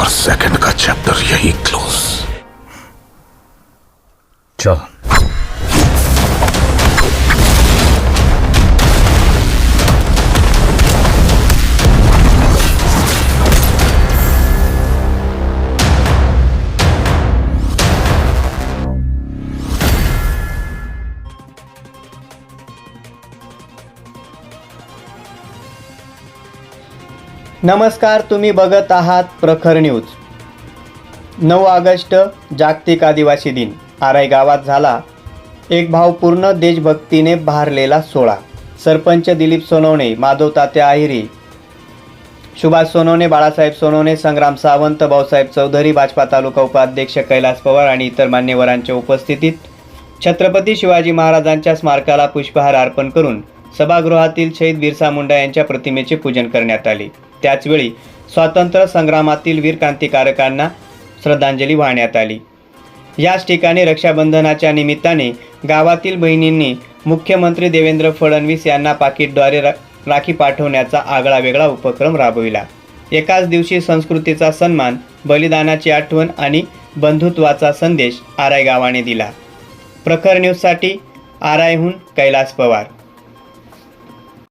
और सेकंड का चैप्टर यही क्लोज चलो। नमस्कार तुम्ही बघत आहात प्रखर न्यूज. नऊ ऑगस्ट जागतिक आदिवासी दिन. आराई गावात झाला एक भावपूर्ण देशभक्तीने भारलेला सोहळा. सरपंच दिलीप सोनवणे माधव तात्या आहिरी सुभाष सोनवणे बाळासाहेब सोनवणे संग्राम सावंत भाऊसाहेब चौधरी भाजपा तालुका उपाध्यक्ष कैलास पवार आणि इतर मान्यवरांच्या उपस्थितीत छत्रपती शिवाजी महाराजांच्या स्मारकाला पुष्पहार अर्पण करून सभागृहातील शहीद बिरसा मुंडा यांच्या प्रतिमेचे पूजन करण्यात आले. त्याचवेळी स्वातंत्र्य संग्रामातील वीर क्रांतिकारकांना श्रद्धांजली वाहण्यात आली. याच ठिकाणी रक्षाबंधनाच्या निमित्ताने गावातील बहिणींनी मुख्यमंत्री देवेंद्र फडणवीस यांना पाकिटद्वारे रा- राखी पाठवण्याचा आगळा वेगळा उपक्रम राबविला. एकाच दिवशी संस्कृतीचा सन्मान बलिदानाची आठवण आणि बंधुत्वाचा संदेश आराय गावाने दिला. प्रखर न्यूजसाठी आरायहून कैलास पवार.